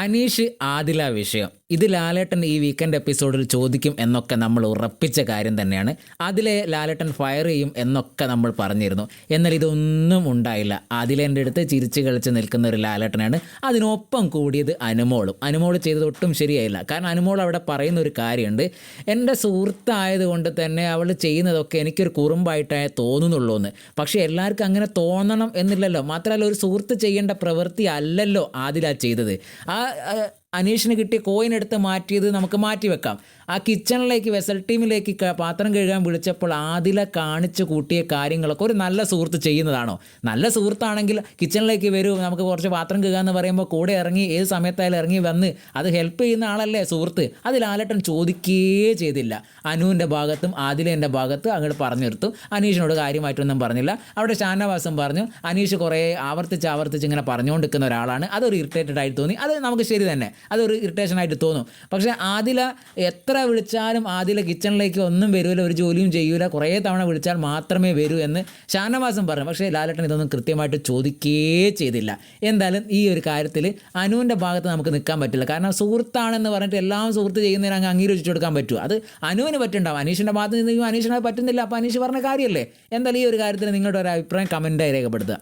അനീഷ് ആദില വിഷയം. ഇത് ലാലേട്ടൻ ഈ വീക്കെൻഡ് എപ്പിസോഡിൽ ചോദിക്കും എന്നൊക്കെ നമ്മൾ ഉറപ്പിച്ച കാര്യം തന്നെയാണ്. അതിലെ ലാലേട്ടൻ ഫയർ ചെയ്യും എന്നൊക്കെ നമ്മൾ പറഞ്ഞിരുന്നു. എന്നാൽ ഇതൊന്നും ഉണ്ടായില്ല. ആദിലേന്റെ അടുത്ത് ചിരിച്ച് കളിച്ച് നിൽക്കുന്ന ഒരു ലാലേട്ടനാണ്. അതിനൊപ്പം കൂടിയത് അനുമോളും. അനുമോൾ ചെയ്തത് ഒട്ടും ശരിയായില്ല. കാരണം അനുമോൾ അവിടെ പറയുന്ന ഒരു കാര്യമുണ്ട്. എന്റെ സുഹൃത്തായതുകൊണ്ട് തന്നെ അവൾ ചെയ്യുന്നതൊക്കെ എനിക്കൊരു കുറുമ്പായിട്ടേ തോന്നുന്നുള്ളൂ എന്ന്. പക്ഷേ എല്ലാവർക്കും അങ്ങനെ തോന്നണം എന്നില്ലല്ലോ. മാത്രമല്ല ഒരു സുഹൃത്ത് ചെയ്യേണ്ട പ്രവൃത്തി അല്ലല്ലോ ആദില ചെയ്തത്. ആ ആ, അനീഷിന് കിട്ടിയ കോയിൻ എടുത്ത് മാറ്റിയത് നമുക്ക് മാറ്റി വെക്കാം. ആ കിച്ചണിലേക്ക് വെസൽ ടീമിലേക്ക് പാത്രം കഴുകാൻ വിളിച്ചപ്പോൾ ആദില കാണിച്ചു കൂട്ടിയ കാര്യങ്ങളൊക്കെ ഒരു നല്ല സുഹൃത്ത് ചെയ്യുന്നതാണോ? നല്ല സുഹൃത്താണെങ്കിൽ കിച്ചണിലേക്ക് വരൂ നമുക്ക് കുറച്ച് പാത്രം കഴുകാന്ന് പറയുമ്പോൾ കൂടെ ഇറങ്ങി ഏത് സമയത്തായാലും ഇറങ്ങി വന്ന് അത് ഹെൽപ്പ് ചെയ്യുന്ന ആളല്ലേ സുഹൃത്ത്? അത് ലാലട്ടൻ ചോദിക്കുകയേ ചെയ്തില്ല. അനുവിന്റെ ഭാഗത്തും ആദിലേന്റെ ഭാഗത്തും അങ്ങോട്ട് പറഞ്ഞു നിർത്തും അനീഷിനോട് കാര്യമായിട്ടൊന്നും പറഞ്ഞില്ല. അവിടെ ഷാനവാസം പറഞ്ഞു അനീഷ് കുറേ ആവർത്തിച്ച് ആവർത്തിച്ച് ഇങ്ങനെ പറഞ്ഞുകൊണ്ടിരിക്കുന്ന ഒരാളാണ്. അതൊരു ഇറിറ്റേറ്റഡ് ആയിട്ട് തോന്നി. അത് നമുക്ക് ശരി തന്നെ. അതൊരു ഇറിറ്റേഷൻ ആയിട്ട് തോന്നും. പക്ഷേ ആദില എത്ര വിളിച്ചാലും ആദില കിച്ചണിലേക്ക് ഒന്നും വരൂല ഒരു ജോലിയും ചെയ്യൂല. കുറേ തവണ വിളിച്ചാൽ മാത്രമേ വരൂ എന്ന് ഷാനവാസം പറഞ്ഞു. പക്ഷേ ലാലേട്ടൻ ഇതൊന്നും കൃത്യമായിട്ട് ചോദിക്കുകയേ ചെയ്തില്ല. എന്തായാലും ഈ ഒരു കാര്യത്തിൽ അനുവിന്റെ ഭാഗത്ത് നമുക്ക് നിൽക്കാൻ പറ്റില്ല. കാരണം സുഹൃത്താണെന്ന് പറഞ്ഞിട്ട് എല്ലാം സുഹൃത്ത് ചെയ്യുന്നതിന് അങ്ങ് അംഗീകരിച്ചു കൊടുക്കാൻ പറ്റുമോ അത് അനുവിന് പറ്റുണ്ടാവും അനീഷിന്റെ ഭാഗത്ത് നിന്ന് അനീഷിനെ പറ്റുന്നില്ല. അപ്പോൾ അനീഷ് പറഞ്ഞ കാര്യമല്ലേ എന്തായാലും ഈ ഒരു കാര്യത്തിൽ നിങ്ങളുടെ ഒരു അഭിപ്രായം കമന്റായി രേഖപ്പെടുത്തുക.